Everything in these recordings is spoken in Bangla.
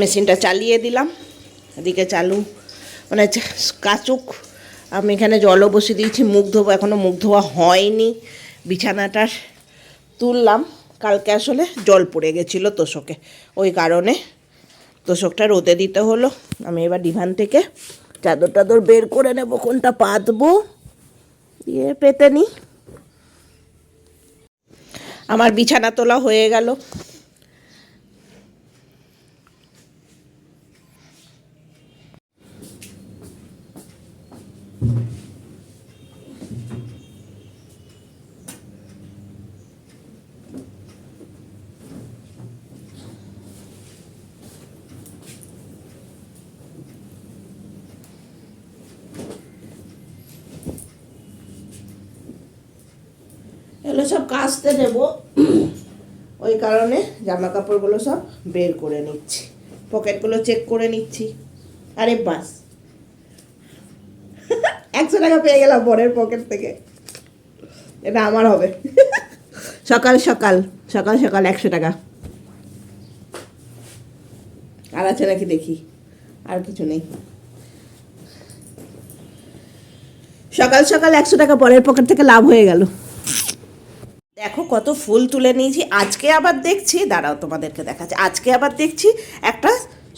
মেশিনটা চালিয়ে দিলাম। এদিকে চালু। মানে কাচুক। আমি এখানে জলও বসিয়ে দিয়েছি, মুখ ধোবো এখনও মুখ ধোয়া হয়নি। বিছানাটার তুললাম। কালকে আসলে জল পড়ে গেছিল তোষকে। ওই কারণে তোষকটা রোদে দিতে হলো। আমি এবার ডিভান থেকে চাদর টাদর বের করে নেব, কোনটা পাতবো। দিয়ে পেতে নিই আমার বিছানা তোলা হয়ে গেল। এগুলো সব কাচতে দেব ওই কারণে জামা কাপড়গুলো সব বের করে নিচ্ছি। পকেটগুলো চেক করে নিচ্ছি। আরে বাস। একশো টাকা পেয়ে গেলাম বরের পকেট থেকে। এটা আমার হবে। সকাল সকাল সকাল সকাল একশো টাকা। আর আছে নাকি দেখি? আর কিছু নেই। সকাল সকাল একশো টাকা পরের পকেট থেকে লাভ হয়ে গেল। দেখো কত ফুল তুলে নিয়েছি। আজকে আবার দেখছি, দাঁড়াও তোমাদেরকে দেখাচ্ছি। আজকে আবার দেখছি একটা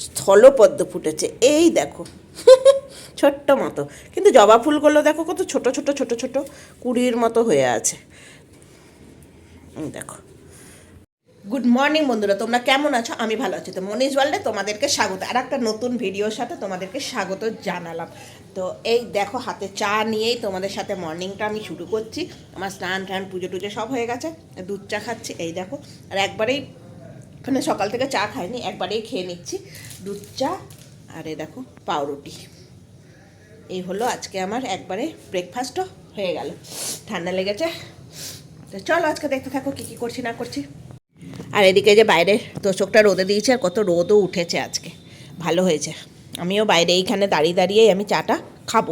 স্থলপদ্ম ফুটেছে। এই দেখো। ছোট্ট মতো। কিন্তু জবা ফুলগুলো দেখো কত ছোট ছোট ছোট ছোট কুড়ির মতো হয়ে আছে। দেখো। গুড মর্নিং বন্ধুরা, তোমরা কেমন আছো? আমি ভালো আছি। তো মনীষ ওয়ার্ল্ডে তোমাদেরকে স্বাগত। আর একটা নতুন ভিডিওর সাথে তোমাদেরকে স্বাগত জানালাম। তো এই দেখো, হাতে চা নিয়েই তোমাদের সাথে মর্নিংটা আমি শুরু করছি। আমার স্নান, টান, পুজো টুজো সব হয়ে গেছে। দুধ চা খাচ্ছি, এই দেখো। আর একবারেই মানে সকাল থেকে চা খাইনি, একবারেই খেয়ে নিচ্ছি। দুধ চা, আর এই দেখো, পাউরুটি। এই হলো আজকে আমার একবারে ব্রেকফাস্টও হয়ে গেল। ঠান্ডা লেগেছে। তো চলো আজকে দেখতে থাকো কী কী করছি না করছি। আর এদিকে যে বাইরে তোষকটা রোদে দিয়েছে আর কত রোদও উঠেছে আজকে। ভালো হয়েছে। আমিও বাইরে এইখানে দাঁড়িয়ে দাঁড়িয়েই আমি চাটা খাব।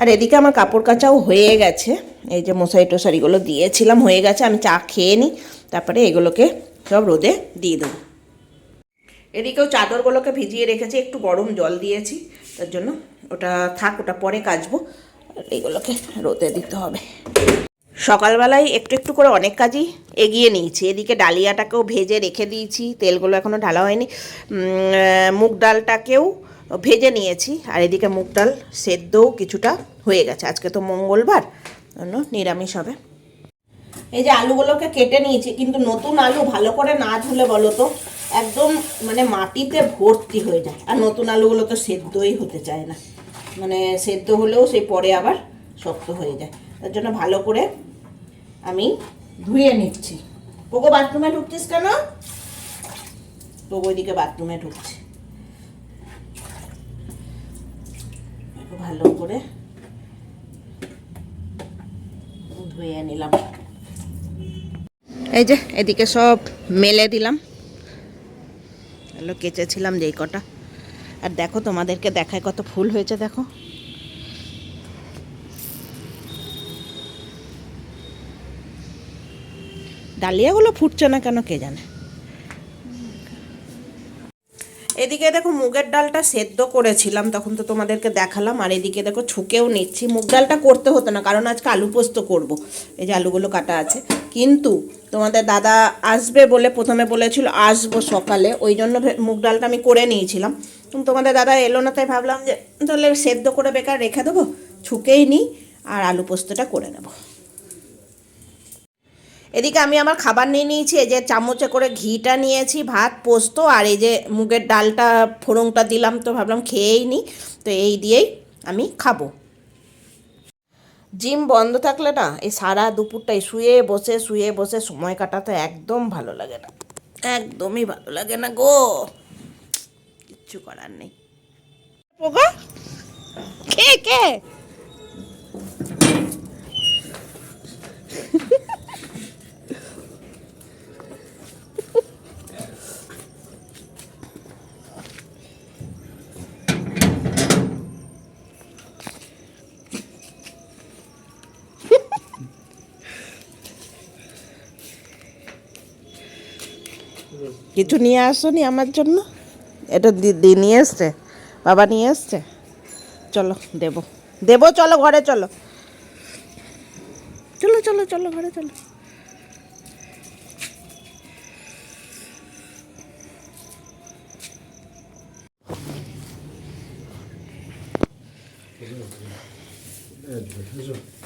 আর এদিকে আমার কাপড় কাচাও হয়ে গেছে। এই যে মশারি টশারিগুলো দিয়েছিলাম, হয়ে গেছে। আমি চা খেয়ে নিই, তারপরে এগুলোকে সব রোদে দিয়ে দেবো। এদিকেও চাদরগুলোকে ভিজিয়ে রেখেছি, একটু গরম জল দিয়েছি, তার জন্য ওটা থাক, ওটা পরে কাচবো। এগুলোকে রোদে দিতে হবে। সকালবেলায় একটু একটু করে অনেক কাজই এগিয়ে নিয়েছি। এদিকে ডালিয়াটাকেও ভেজে রেখে দিয়েছি। তেলগুলো এখনও ঢালা হয়নি। মুগ ডালটাকেও ভেজে নিয়েছি। আর এদিকে মুগ ডাল সেদ্ধও কিছুটা হয়ে গেছে। আজকে তো মঙ্গলবার, জন্য নিরামিষ হবে। এই যে আলুগুলোকে কেটে নিয়েছি, কিন্তু নতুন আলু ভালো করে না ধুলে বলো তো, একদম মানে মাটিতে ভর্তি হয়ে যায়। আর নতুন আলুগুলো তো সেদ্ধই হতে চায় না। মানে সেদ্ধ হলেও সেই পরে আবার শক্ত হয়ে যায়। তার জন্য ভালো করে আমি ধুয়ে নিচ্ছি। পোকো বাথরুমে ঢুকছিস কেন? পোকো ওইদিকে বাথরুমে ঢুকছে। ভালো করে ধুয়ে নিলাম। এই যে, এদিকে সব মেলে দিলাম। কেচেছিলাম যেই কটা। আর দেখো তোমাদেরকে দেখায় কত ফুল হয়েছে, দেখো। ডালিয়াগুলো ফুটছে না কেন কে জানে? এদিকে দেখো মুগের ডালটা সেদ্ধ করেছিলাম, তখন তো তোমাদেরকে দেখালাম। আর এদিকে দেখো ছুকেও নিচ্ছি। মুগ ডালটা করতে হতো না, কারণ আজকে আলু পোস্ত করব। এই যে আলুগুলো কাটা আছে। কিন্তু তোমাদের দাদা আসবে বলে প্রথমে বলেছিল, আসব সকালে। ওই জন্য মুগ ডালটা আমি করে নিয়েছিলাম। তোমাদের দাদা এলো না, তাই ভাবলাম যে তাহলে সেদ্ধ করে বেকার রেখে দেবো, ছুকেই নিই আর আলু পোস্তটা করে নেব। এদিকে আমি আমার খাবার নিয়ে নিয়েছি, এই যে চামচে করে ঘিটা নিয়েছি, ভাত, পোস্ত আর এই যে মুগের ডালটা, ফোড়নটা দিলাম তো ভাবলাম খেয়েই নিই তো এই দিয়েই আমি খাব। জিম বন্ধ থাকলে না, এই সারা দুপুরটাই শুয়ে বসে শুয়ে বসে সময় কাটাতে একদম ভালো লাগে না। একদমই ভালো লাগে না গো। কিচ্ছু করার নেই। কে কে? কিছু নিয়ে আসনি আমার জন্য? এটা নিয়ে এসছে? বাবা নিয়ে এসছে? চলো, দেবো। দেবো, চলো, ঘরে চলো। চলো চলো চলো, ঘরে চলো।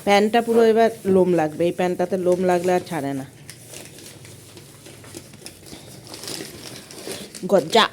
প্যান্টটা পুরো এবার লোম লাগবে। এই প্যান্টটাতে লোম লাগলে আর ছাড়ে না। গজ্জা।